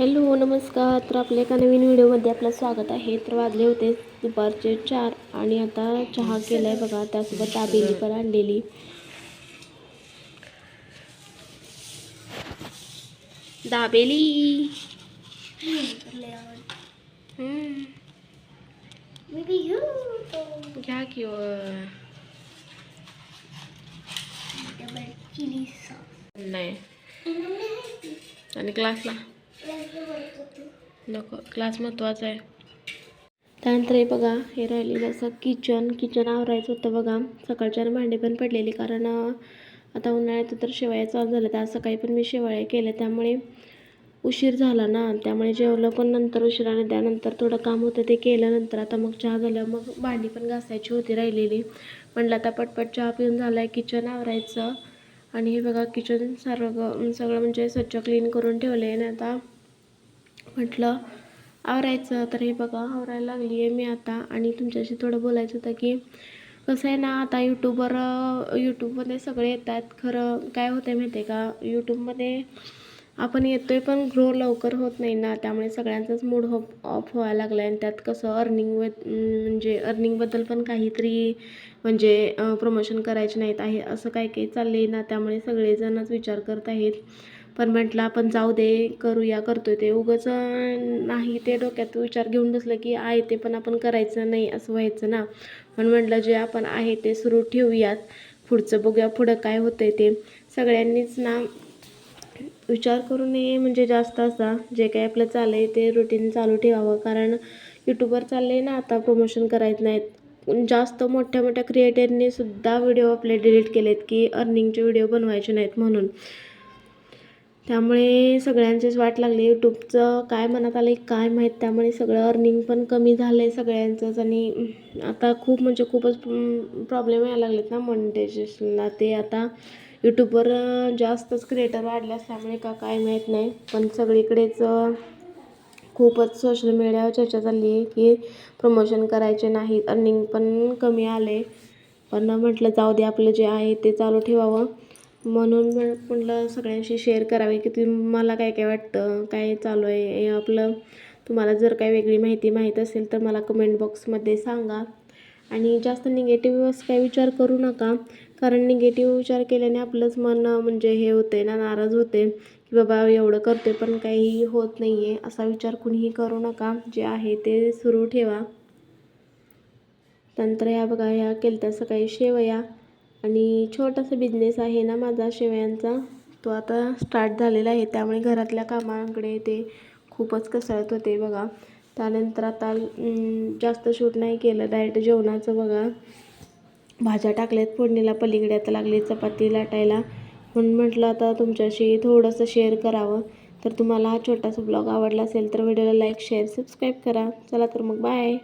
Hello नमस्कार. तर आपल्या एका नवीन व्हिडिओमध्ये आपलं स्वागत आहे. तर वाजले होते दुपारचे चार आणि आता चहा केलाय बघा. त्यासोबत दाबेली पण आणलेली. दाबेली. घ्या की व. Double chili sauce. नाही. आणि क्लासला नको क्लास महत्त्वाचा आहे. त्यानंतर हे बघा हे राहिलेलं असं किचन किचन आवरायचं होतं बघा. सकाळच्या भांडे पण पडलेली कारण आता उन्हाळ्यात तर शेवाळ्या चालू झालं तर आज सकाळी पण मी शेवाळ्या केल्या त्यामुळे उशीर झाला ना. त्यामुळे जेवलं पण नंतर उशिराने त्यानंतर थोडं काम होतं ते केल्यानंतर आता मग चहा झालं मग भांडी पण घासायची होती राहिलेली. म्हणलं आता पटपट चहा पिऊन झाला आहे किचन आवरायचं. आणि हे बघा किचन सर्व सगळं म्हणजे स्वच्छ क्लीन करून ठेवलं आहे आणि आता म्हटलं आवरायचं. तर हे बघा आवरायला लागली आहे मी आता. आणि तुमच्याशी थोडं बोलायचं होतं की कसं आहे ना आता यूट्यूबवर यूट्यूबमध्ये सगळे येतात. खरं काय होतं आहे माहिती आहे का? यूट्यूबमध्ये आपण येतो आहे पण ग्रो लवकर होत नाही ना. त्यामुळे सगळ्यांचाच मूड हो ऑफ व्हायला लागला आहे आणि त्यात कसं अर्निंग म्हणजे अर्निंगबद्दल पण काहीतरी म्हणजे प्रमोशन करायचे नाहीत आहे. असं काही काही चाललं आहे ना. त्यामुळे सगळेजणच विचार करत आहेत. पण म्हटलं आपण जाऊ दे करूया करतो ते. उगाच नाही ते डोक्यात विचार घेऊन बसलं की आहे ते पण आपण करायचं नाही असं व्हायचं ना. पण म्हटलं जे आपण आहे ते सुरू ठेवूयात. पुढचं बघूया पुढं काय होतंय ते. सगळ्यांनीच ना विचार करू नये म्हणजे जास्त असा जे काही आपलं चाललं आहे ते रुटीन चालू ठेवावं. कारण यूट्यूबवर चालले आहे ना आता प्रमोशन करायचं नाहीत. जास्त मोठ्या मोठ्या क्रिएटरनी सुद्धा व्हिडिओ आपले डिलीट केलेत की अर्निंगचे व्हिडिओ बनवायचे नाहीत म्हणून. त्यामुळे सगळ्यांचीच वाट लागली. यूट्यूबचं काय मनात आलं आहे काय माहीत? त्यामुळे सगळं अर्निंग पण कमी झालं आहे सगळ्यांचंच आणि आता खूप म्हणजे खूपच प्रॉब्लेम यायला लागलेत ना मॉनिटायझेशनला ते आता यूट्यूबवर जास्तच क्रिएटर वाढले असल्यामुळे का काय माहीत नाही. पण सगळीकडेच खूपच सोशल मीडियावर चर्चा चालली आहे की प्रमोशन करायचे नाही अर्निंग पण कमी आले पण म्हटलं जाऊ दे आपलं जे आहे ते चालू ठेवावं. म्हणून मग म्हटलं सगळ्यांशी शेअर करावे की तुम्हाला काय काय वाटतं काय चालू आहे आपलं तुम्हाला जर काय वेगळी माहिती माहीत असेल तर मला कमेंट बॉक्समध्ये सांगा. आणि जास्त निगेटिव्ह असं काही विचार करू नका कारण निगेटिव्ह विचार केल्याने आपलंच मन म्हणजे हे होते ना नाराज होते की बाबा एवढं करते पण काही होत नाही आहे असा विचार कुणीही करू नका. जे आहे ते सुरू ठेवा. नंतर या बघा ह्या केलत्या सकाळी शेवया. आणि छोटासा बिझनेस आहे ना माझा शेवयांचा तो आता स्टार्ट झालेला आहे. त्यामुळे घरातल्या कामांकडे ते खूपच कसरत होते बघा. त्यानंतर आता जास्त शूट नाही केलं. डायरेक्ट जेवणाचं बघा. भाज्या टाकल्यात फोडणीला पलीकडे आता लागली चपाती लाटायला. म्हणून म्हटलं आता तुमच्याशी थोडंसं शेअर करावं. तर तुम्हाला हा छोटासा ब्लॉग आवडला असेल तर व्हिडिओला लाईक शेअर सबस्क्राईब करा. चला तर मग बाय